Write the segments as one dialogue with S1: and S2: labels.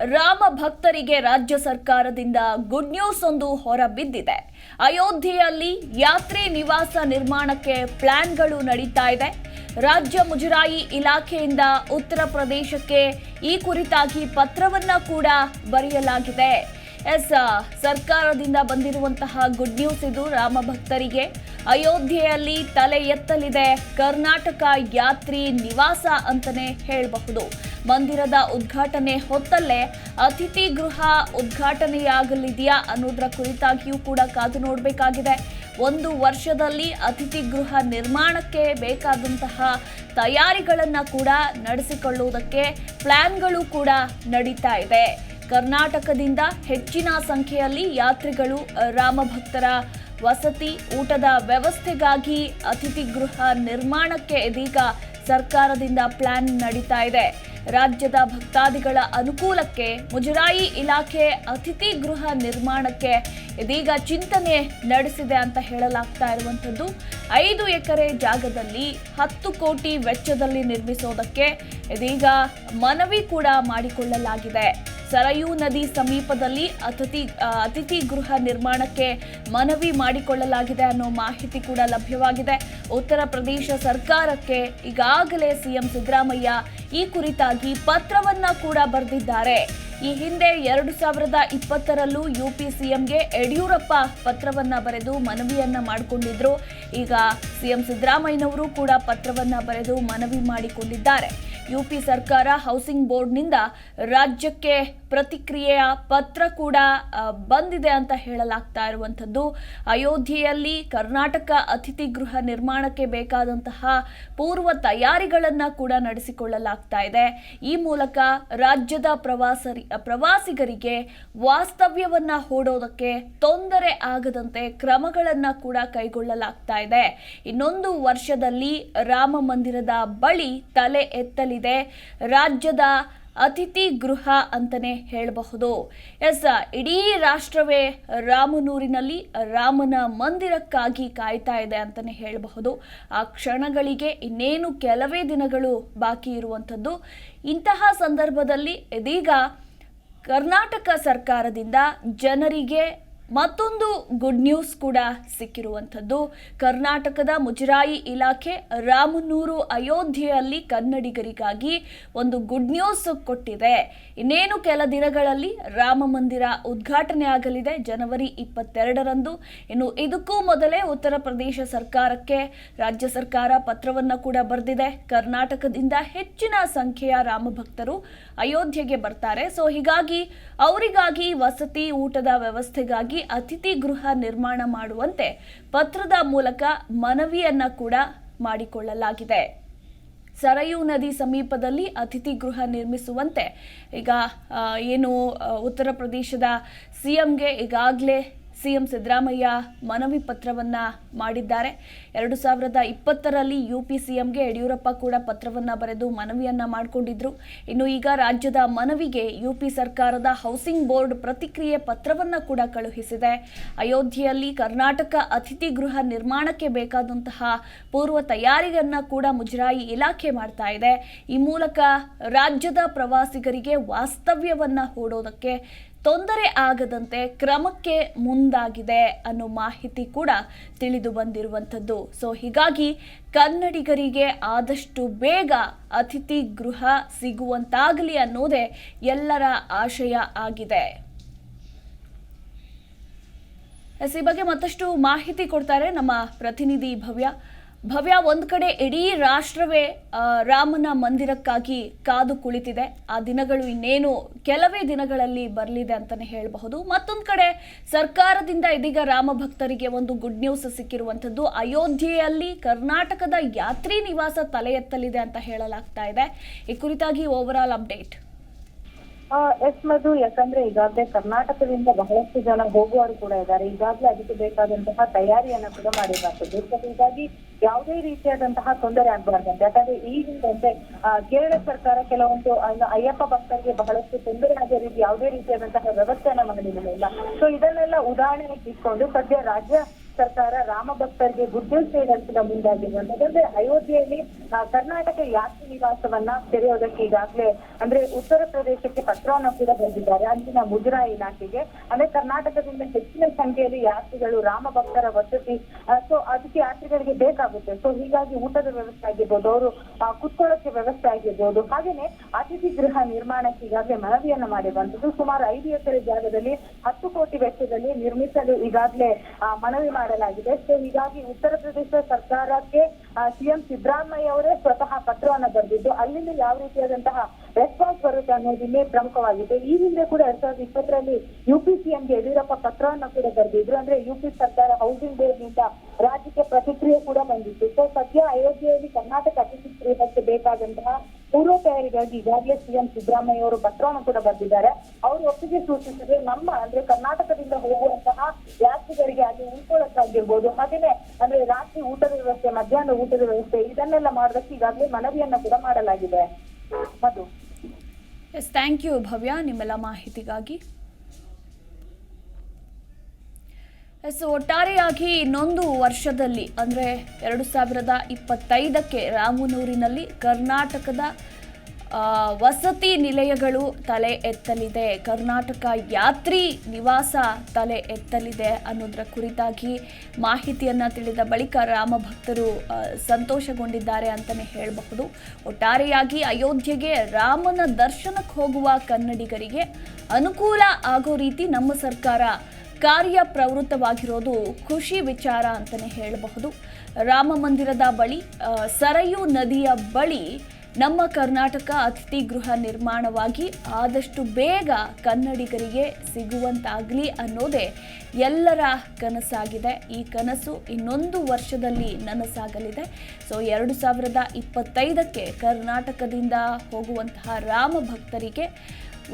S1: ರಾಮ ಭಕ್ತರಿಗೆ ರಾಜ್ಯ ಸರ್ಕಾರದಿಂದ ಗುಡ್ ನ್ಯೂಸ್ ಒಂದು ಹೊರಬಿದ್ದಿದೆ. ಅಯೋಧ್ಯೆಯಲ್ಲಿ ಯಾತ್ರಿ ನಿವಾಸ ನಿರ್ಮಾಣಕ್ಕೆ ಪ್ಲಾನ್ಗಳು ನಡೀತಾ ಇದೆ. ರಾಜ್ಯ ಮುಜರಾಯಿ ಇಲಾಖೆಯಿಂದ ಉತ್ತರ ಪ್ರದೇಶಕ್ಕೆ ಈ ಕುರಿತಾಗಿ ಪತ್ರವನ್ನ ಕೂಡ ಬರೆಯಲಾಗಿದೆ. ಎಸ್, ಸರ್ಕಾರದಿಂದ ಬಂದಿರುವಂತಹ ಗುಡ್ ನ್ಯೂಸ್ ಇದು ರಾಮ ಭಕ್ತರಿಗೆ. ಅಯೋಧ್ಯೆಯಲ್ಲಿ ತಲೆ ಎತ್ತಲಿದೆ ಕರ್ನಾಟಕ ಯಾತ್ರಿ ನಿವಾಸ ಅಂತಲೇ ಹೇಳಬಹುದು. ಮಂದಿರದ ಉದ್ಘಾಟನೆ ಹೊತ್ತಲ್ಲೇ ಅತಿಥಿ ಗೃಹ ಉದ್ಘಾಟನೆಯಾಗಲಿದೆಯಾ ಅನ್ನೋದರ ಕುರಿತಾಗಿಯೂ ಕೂಡ ಕಾದು ನೋಡಬೇಕಾಗಿದೆ. ಒಂದು ವರ್ಷದಲ್ಲಿ ಅತಿಥಿ ಗೃಹ ನಿರ್ಮಾಣಕ್ಕೆ ಬೇಕಾದಂತಹ ತಯಾರಿಗಳನ್ನು ಕೂಡ ನಡೆಸಿಕೊಳ್ಳುವುದಕ್ಕೆ ಪ್ಲಾನ್ಗಳು ಕೂಡ ನಡೀತಾ ಇದೆ. ಕರ್ನಾಟಕದಿಂದ ಹೆಚ್ಚಿನ ಸಂಖ್ಯೆಯಲ್ಲಿ ಯಾತ್ರಿಗಳು, ರಾಮಭಕ್ತರ ವಸತಿ, ಊಟದ ವ್ಯವಸ್ಥೆಗಾಗಿ ಅತಿಥಿ ಗೃಹ ನಿರ್ಮಾಣಕ್ಕೆ ಇದೀಗ ಸರ್ಕಾರದಿಂದ ಪ್ಲಾನ್ ನಡೀತಾ ಇದೆ. ರಾಜ್ಯದ ಭಕ್ತಾದಿಗಳ ಅನುಕೂಲಕ್ಕೆ ಮುಜರಾಯಿ ಇಲಾಖೆ ಅತಿಥಿ ಗೃಹ ನಿರ್ಮಾಣಕ್ಕೆ ಇದೀಗ ಚಿಂತನೆ ನಡೆಸಿದೆ ಅಂತ ಹೇಳಲಾಗ್ತಾ ಇರುವಂಥದ್ದು. ಐದು ಎಕರೆ ಜಾಗದಲ್ಲಿ ಹತ್ತು ಕೋಟಿ ವೆಚ್ಚದಲ್ಲಿ ನಿರ್ಮಿಸೋದಕ್ಕೆ ಇದೀಗ ಮನವಿ ಕೂಡ ಮಾಡಿಕೊಳ್ಳಲಾಗಿದೆ. ಸರಯೂ ನದಿ ಸಮೀಪದಲ್ಲಿ ಅತಿಥಿ ಅತಿಥಿ ಗೃಹ ನಿರ್ಮಾಣಕ್ಕೆ ಮನವಿ ಮಾಡಿಕೊಳ್ಳಲಾಗಿದೆ ಅನ್ನೋ ಮಾಹಿತಿ ಕೂಡ ಲಭ್ಯವಾಗಿದೆ. ಉತ್ತರ ಪ್ರದೇಶ ಸರ್ಕಾರಕ್ಕೆ ಈಗಾಗಲೇ ಸಿಎಂ ಸಿದ್ದರಾಮಯ್ಯ ಈ ಕುರಿತಾಗಿ ಪತ್ರವನ್ನ ಕೂಡ ಬರೆದಿದ್ದಾರೆ. ಈ ಹಿಂದೆ ಎರಡು ಸಾವಿರದ ಇಪ್ಪತ್ತರಲ್ಲೂ ಯು ಪಿ ಸಿಎಂಗೆ ಯಡಿಯೂರಪ್ಪ ಪತ್ರವನ್ನ ಬರೆದು ಮನವಿಯನ್ನ ಮಾಡಿಕೊಂಡಿದ್ರು. ಈಗ ಸಿಎಂ ಸಿದ್ದರಾಮಯ್ಯನವರು ಕೂಡ ಪತ್ರವನ್ನ ಬರೆದು ಮನವಿ ಮಾಡಿಕೊಂಡಿದ್ದಾರೆ. ಯುಪಿ ಸರ್ಕಾರ ಹೌಸಿಂಗ್ ಬೋರ್ಡ್ನಿಂದ ರಾಜ್ಯಕ್ಕೆ ಪ್ರತಿಕ್ರಿಯೆಯ ಪತ್ರ ಕೂಡ ಬಂದಿದೆ ಅಂತ ಹೇಳಲಾಗ್ತಾ ಇರುವಂಥದ್ದು. ಅಯೋಧ್ಯೆಯಲ್ಲಿ ಕರ್ನಾಟಕ ಅತಿಥಿ ಗೃಹ ನಿರ್ಮಾಣಕ್ಕೆ ಬೇಕಾದಂತಹ ಪೂರ್ವ ತಯಾರಿಗಳನ್ನು ಕೂಡ ನಡೆಸಿಕೊಳ್ಳಲಾಗ್ತಾ ಇದೆ. ಈ ಮೂಲಕ ರಾಜ್ಯದ ಪ್ರವಾಸರಿ, ಪ್ರವಾಸಿಗರಿಗೆ ವಾಸ್ತವ್ಯವನ್ನ ಹೂಡೋದಕ್ಕೆ ತೊಂದರೆ ಆಗದಂತೆ ಕ್ರಮಗಳನ್ನು ಕೂಡ ಕೈಗೊಳ್ಳಲಾಗ್ತಾ ಇದೆ. ಇನ್ನೊಂದು ವರ್ಷದಲ್ಲಿ ರಾಮ ಮಂದಿರದ ಬಳಿ ತಲೆ ಎತ್ತಲಿದೆ. ರಾಜ್ಯದ ಅತಿಥಿ ಗೃಹ ಅಂತಲೇ ಹೇಳಬಹುದು. ಎಸ್, ಇಡೀ ರಾಷ್ಟ್ರವೇ ರಾಮನೂರಿನಲ್ಲಿ ರಾಮನ ಮಂದಿರಕ್ಕಾಗಿ ಕಾಯ್ತಾ ಇದೆ ಅಂತಲೇ ಹೇಳಬಹುದು. ಆ ಕ್ಷಣಗಳಿಗೆ ಇನ್ನೇನು ಕೆಲವೇ ದಿನಗಳು ಬಾಕಿ ಇರುವಂಥದ್ದು. ಇಂತಹ ಸಂದರ್ಭದಲ್ಲಿ ಇದೀಗ ಕರ್ನಾಟಕ ಸರ್ಕಾರದಿಂದ ಜನರಿಗೆ ಮತ್ತೊಂದು ಗುಡ್ ನ್ಯೂಸ್ ಕೂಡ ಸಿಕ್ಕಿರುವಂಥದ್ದು. ಕರ್ನಾಟಕದ ಮುಜರಾಯಿ ಇಲಾಖೆ ರಾಮನೂರು ಅಯೋಧ್ಯೆಯಲ್ಲಿ ಕನ್ನಡಿಗರಿಗಾಗಿ ಒಂದು ಗುಡ್ ನ್ಯೂಸ್ ಕೊಟ್ಟಿದೆ. ಇನ್ನೇನು ಕೆಲ ದಿನಗಳಲ್ಲಿ ರಾಮ ಮಂದಿರ ಉದ್ಘಾಟನೆ ಆಗಲಿದೆ. ಜನವರಿ ಇಪ್ಪತ್ತೆರಡರಂದು. ಇನ್ನು ಇದಕ್ಕೂ ಮೊದಲೇ ಉತ್ತರ ಪ್ರದೇಶ ಸರ್ಕಾರಕ್ಕೆ ರಾಜ್ಯ ಸರ್ಕಾರ ಪತ್ರವನ್ನು ಕೂಡ ಬರೆದಿದೆ. ಕರ್ನಾಟಕದಿಂದ ಹೆಚ್ಚಿನ ಸಂಖ್ಯೆಯ ರಾಮಭಕ್ತರು ಅಯೋಧ್ಯೆಗೆ ಬರ್ತಾರೆ. ಸೊ ಹೀಗಾಗಿ ಅವರಿಗಾಗಿ ವಸತಿ ಊಟದ ವ್ಯವಸ್ಥೆಗಾಗಿ ಅತಿಥಿ ಗೃಹ ನಿರ್ಮಾಣ ಮಾಡುವಂತೆ ಪತ್ರದ ಮೂಲಕ ಮನವಿಯನ್ನ ಕೂಡ ಮಾಡಿಕೊಳ್ಳಲಾಗಿದೆ. ಸರಯೂ ನದಿ ಸಮೀಪದಲ್ಲಿ ಅತಿಥಿ ಗೃಹ ನಿರ್ಮಿಸುವಂತೆ ಈಗ ಏನು ಉತ್ತರ ಪ್ರದೇಶದ ಸಿಎಂಗೆ ಈಗಾಗಲೇ ಸಿಎಂ ಸಿದ್ದರಾಮಯ್ಯ ಮನವಿ ಪತ್ರವನ್ನ ಮಾಡಿದ್ದಾರೆ. ಎರಡು ಸಾವಿರದ ಇಪ್ಪತ್ತರಲ್ಲಿ ಯು ಪಿ ಸಿಎಂಗೆ ಯಡಿಯೂರಪ್ಪ ಕೂಡ ಪತ್ರವನ್ನ ಬರೆದು ಮನವಿಯನ್ನ ಮಾಡಿಕೊಂಡಿದ್ರು. ಇನ್ನು ಈಗ ರಾಜ್ಯದ ಮನವಿಗೆ ಯು ಪಿ ಸರ್ಕಾರದ ಹೌಸಿಂಗ್ ಬೋರ್ಡ್ ಪ್ರತಿಕ್ರಿಯೆ ಪತ್ರವನ್ನ ಕೂಡ ಕಳುಹಿಸಿದೆ. ಅಯೋಧ್ಯೆಯಲ್ಲಿ ಕರ್ನಾಟಕ ಅತಿಥಿ ಗೃಹ ನಿರ್ಮಾಣಕ್ಕೆ ಬೇಕಾದಂತಹ ಪೂರ್ವ ತಯಾರಿಯನ್ನ ಕೂಡ ಮುಜರಾಯಿ ಇಲಾಖೆ ಮಾಡ್ತಾ ಇದೆ. ಈ ಮೂಲಕ ರಾಜ್ಯದ ಪ್ರವಾಸಿಗರಿಗೆ ವಾಸ್ತವ್ಯವನ್ನ ಹೂಡೋದಕ್ಕೆ ತೊಂದರೆ ಆಗದಂತೆ ಕ್ರಮಕ್ಕೆ ಮುಂದಾಗಿದೆ ಅನ್ನೋ ಮಾಹಿತಿ ಕೂಡ ತಿಳಿದು ಬಂದಿರುವಂಥದ್ದು. ಸೊ ಹೀಗಾಗಿ ಕನ್ನಡಿಗರಿಗೆ ಆದಷ್ಟು ಬೇಗ ಅತಿಥಿ ಗೃಹ ಸಿಗುವಂತಾಗಲಿ ಅನ್ನೋದೇ ಎಲ್ಲರ ಆಶಯ ಆಗಿದೆ. ಎಸ್, ಈ ಬಗ್ಗೆ ಮತ್ತಷ್ಟು ಮಾಹಿತಿ ಕೊಡ್ತಾರೆ ನಮ್ಮ ಪ್ರತಿನಿಧಿ ಭವ್ಯ. ಭವ್ಯ ಒಂದು ಕಡೆ ಇಡೀ ರಾಷ್ಟ್ರವೇ ರಾಮನ ಮಂದಿರಕ್ಕಾಗಿ ಕಾದು ಕುಳಿತಿದೆ. ಆ ದಿನಗಳು ಇನ್ನೇನು ಕೆಲವೇ ದಿನಗಳಲ್ಲಿ ಬರಲಿದೆ ಅಂತಲೇ ಹೇಳಬಹುದು. ಮತ್ತೊಂದು ಕಡೆ ಸರ್ಕಾರದಿಂದ ಇದೀಗ ರಾಮ ಭಕ್ತರಿಗೆ ಒಂದು ಗುಡ್ ನ್ಯೂಸ್ ಸಿಕ್ಕಿರುವಂಥದ್ದು. ಅಯೋಧ್ಯೆಯಲ್ಲಿ ಕರ್ನಾಟಕದ ಯಾತ್ರಿ ನಿವಾಸ ತಲೆ ಎತ್ತಲಿದೆ ಅಂತ ಹೇಳಲಾಗ್ತಾ ಇದೆ. ಈ ಕುರಿತಾಗಿ ಓವರ್ ಅಪ್ಡೇಟ್
S2: ಎಸ್ ಮಧು, ಯಾಕಂದ್ರೆ ಈಗಾಗಲೇ ಕರ್ನಾಟಕದಿಂದ ಬಹಳಷ್ಟು ಜನ ಹೋಗುವವರು ಕೂಡ ಇದ್ದಾರೆ. ಈಗಾಗಲೇ ಅದಕ್ಕೆ ಬೇಕಾದಂತಹ ತಯಾರಿಯನ್ನ ಕೂಡ ಮಾಡಿರ್ಬಾರ್ದು ಹೀಗಾಗಿ ಯಾವುದೇ ರೀತಿಯಾದಂತಹ ತೊಂದರೆ ಆಗ್ಬಾರ್ದಂತೆ. ಯಾಕಂದ್ರೆ ಈ ಹಿಂದೆ ಕೇರಳ ಸರ್ಕಾರ ಕೆಲವೊಂದು ಅಯ್ಯಪ್ಪ ಭಕ್ತರಿಗೆ ಬಹಳಷ್ಟು ತೊಂದರೆ ಆಗೋ ರೀತಿ ಯಾವುದೇ ರೀತಿಯಾದಂತಹ ವ್ಯವಸ್ಥೆಯನ್ನ ಮಾಡಿರಲಿಲ್ಲ ಸೊ ಇದನ್ನೆಲ್ಲ ಉದಾಹರಣೆಗೆ ಇಟ್ಕೊಂಡು ಸದ್ಯ ರಾಜ್ಯ ಸರ್ಕಾರ ರಾಮ ಭಕ್ತರಿಗೆ ಗುಡ್ ನ್ಯೂಸ್ ನೀಡಲು ಮುಂದಾಗಿದೆ ಅಂದ್ರೆ ಅಯೋಧ್ಯೆಯಲ್ಲಿ ಕರ್ನಾಟಕ ಯಾತ್ರಿ ನಿವಾಸವನ್ನ ತೆರೆಯೋದಕ್ಕೆ ಈಗಾಗಲೇ, ಅಂದ್ರೆ ಉತ್ತರ ಪ್ರದೇಶಕ್ಕೆ ಪತ್ರವನ್ನು ಕೂಡ ಬಂದಿದ್ದಾರೆ ಅಂದಿನ ಮುಜರಾ ಇಲಾಖೆಗೆ. ಅಂದ್ರೆ ಕರ್ನಾಟಕದಿಂದ ಹೆಚ್ಚಿನ ಸಂಖ್ಯೆಯಲ್ಲಿ ಯಾತ್ರಿಗಳು, ರಾಮ ಭಕ್ತರ ವಸತಿ ಸೊ ಅದಕ್ಕೆ ಯಾತ್ರಿಗಳಿಗೆ ಬೇಕಾಗುತ್ತೆ. ಸೊ ಹೀಗಾಗಿ ಊಟದ ವ್ಯವಸ್ಥೆ ಆಗಿರ್ಬೋದು, ಅವರು ಕುತ್ಕೊಳ್ಳೋಕೆ ವ್ಯವಸ್ಥೆ ಆಗಿರ್ಬೋದು. ಹಾಗೇನೆ ಅತಿಥಿ ಗೃಹ ನಿರ್ಮಾಣಕ್ಕೆ ಈಗಾಗಲೇ ಮನವಿಯನ್ನ ಮಾಡಿರುವಂತದ್ದು ಸುಮಾರು ಐದು ಎಕರೆ ಜಾಗದಲ್ಲಿ ಹತ್ತು ಕೋಟಿ ವೆಚ್ಚದಲ್ಲಿ ನಿರ್ಮಿಸಲು ಈಗಾಗಲೇ ಮನವಿ ಮಾಡಲಾಗಿದೆ. ಸೊ ಹೀಗಾಗಿ ಉತ್ತರ ಪ್ರದೇಶ ಸರ್ಕಾರಕ್ಕೆ ಸಿಎಂ ಸಿದ್ದರಾಮಯ್ಯ ಅವರೇ ಸ್ವತಃ ಪತ್ರವನ್ನ ಬರೆದಿದ್ದು, ಅಲ್ಲಿಂದ ಯಾವ ರೀತಿಯಾದಂತಹ ರೆಸ್ಪಾನ್ಸ್ ಬರುತ್ತೆ ಅನ್ನೋದನ್ನೇ ಪ್ರಮುಖವಾಗಿದೆ. ಈ ಹಿಂದೆ ಕೂಡ ಎರಡ್ ಸಾವಿರದ ಇಪ್ಪತ್ತರಲ್ಲಿ ಯುಪಿ ಸಿಎಂಗೆ ಯಡಿಯೂರಪ್ಪ ಪತ್ರವನ್ನ ಕೂಡ ಬರೆದಿದ್ರು. ಅಂದ್ರೆ ಯುಪಿ ಸರ್ಕಾರ ಹೌಸಿಂಗ್ ಬೋರ್ಡ್ನಿಂದ ರಾಜ್ಯಕ್ಕೆ ಪ್ರತಿಕ್ರಿಯೆ ಕೂಡ ಬಂದಿತ್ತು. ಸೊ ಸದ್ಯ ಅಯೋಧ್ಯೆಯಲ್ಲಿ ಕರ್ನಾಟಕ ಅತಿಥಿ ಬೇಕಾದಂತಹ ಪೂರ್ವ ತಯಾರಿಗಾಗಿ ಈಗಾಗಲೇ ಸಿಎಂ ಸಿದ್ದರಾಮಯ್ಯ ಅವರು ಪತ್ರವನ್ನು ಕೂಡ ಬರೆದಿದ್ದಾರೆ ಅವರು ಒಪ್ಪಿಗೆ ಸೂಚಿಸಿದ್ರೆ ನಮ್ಮ, ಅಂದ್ರೆ ಕರ್ನಾಟಕದಿಂದ ಹೋಗುವಂತಹ ಯಾತ್ರಿಗಳಿಗೆ ಅಲ್ಲಿ ಉಳ್ಕೊಳ್ಳೋಕ್ಕಾಗಿರ್ಬೋದು ಹಾಗೇನೆ, ಅಂದ್ರೆ ರಾತ್ರಿ ಊಟದ ವ್ಯವಸ್ಥೆ, ಮಧ್ಯಾಹ್ನ ಊಟದ ವ್ಯವಸ್ಥೆ, ಇದನ್ನೆಲ್ಲ ಮಾಡೋದಕ್ಕೆ ಈಗಾಗಲೇ ಮನವಿಯನ್ನ ಕೂಡ ಮಾಡಲಾಗಿದೆ. ಅದು
S1: ಎಸ್ ಥ್ಯಾಂಕ್ ಯು ಭವ್ಯ. ನಿಮ್ಮೆಲ್ಲ ಮಾಹಿತಿಗಾಗಿ ಎಸ್, ಒಟ್ಟಾರೆಯಾಗಿ ಇನ್ನೊಂದು ವರ್ಷದಲ್ಲಿ, ಅಂದರೆ ಎರಡು ಸಾವಿರದ ಇಪ್ಪತ್ತೈದಕ್ಕೆ ರಾಮನೂರಿನಲ್ಲಿ ಕರ್ನಾಟಕದ ವಸತಿ ನಿಲಯಗಳು ತಲೆ ಎತ್ತಲಿದೆ. ಕರ್ನಾಟಕ ಯಾತ್ರಿ ನಿವಾಸ ತಲೆ ಎತ್ತಲಿದೆ ಅನ್ನೋದರ ಕುರಿತಾಗಿ ಮಾಹಿತಿಯನ್ನು ತಿಳಿದ ಬಳಿಕ ರಾಮ ಭಕ್ತರು ಸಂತೋಷಗೊಂಡಿದ್ದಾರೆ ಅಂತಲೇ ಹೇಳಬಹುದು. ಒಟ್ಟಾರೆಯಾಗಿ ಅಯೋಧ್ಯೆಗೆ ರಾಮನ ದರ್ಶನಕ್ಕೆ ಹೋಗುವ ಕನ್ನಡಿಗರಿಗೆ ಅನುಕೂಲ ಆಗೋ ರೀತಿ ನಮ್ಮ ಸರ್ಕಾರ ಕಾರ್ಯಪ್ರವೃತ್ತವಾಗಿರೋದು ಖುಷಿ ವಿಚಾರ ಅಂತಲೇ ಹೇಳಬಹುದು. ರಾಮ ಮಂದಿರದ ಬಳಿ ಸರಯೂ ನದಿಯ ಬಳಿ ನಮ್ಮ ಕರ್ನಾಟಕ ಅತಿಥಿ ಗೃಹ ನಿರ್ಮಾಣವಾಗಿ ಆದಷ್ಟು ಬೇಗ ಕನ್ನಡಿಗರಿಗೆ ಸಿಗುವಂತಾಗಲಿ ಅನ್ನೋದೇ ಎಲ್ಲರ ಕನಸಾಗಿದೆ. ಈ ಕನಸು ಇನ್ನೊಂದು ವರ್ಷದಲ್ಲಿ ನನಸಾಗಲಿದೆ. ಸೊ, ಎರಡು ಸಾವಿರದ ಇಪ್ಪತ್ತೈದಕ್ಕೆ ಕರ್ನಾಟಕದಿಂದ ಹೋಗುವಂತಹ ರಾಮ ಭಕ್ತರಿಗೆ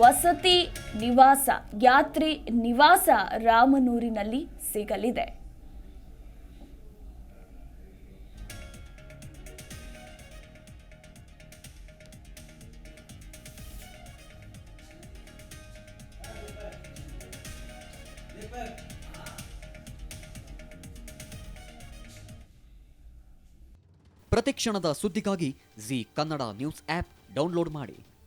S1: ವಸತಿ ನಿವಾಸ ಯಾತ್ರಿ ನಿವಾಸ ರಾಮನೂರಿನಲ್ಲಿ ಸಿಗಲಿದೆ.
S3: ಪ್ರತಿಕ್ಷಣದ ಸುದ್ದಿಗಾಗಿ Zee Kannada news app download ಮಾಡಿ.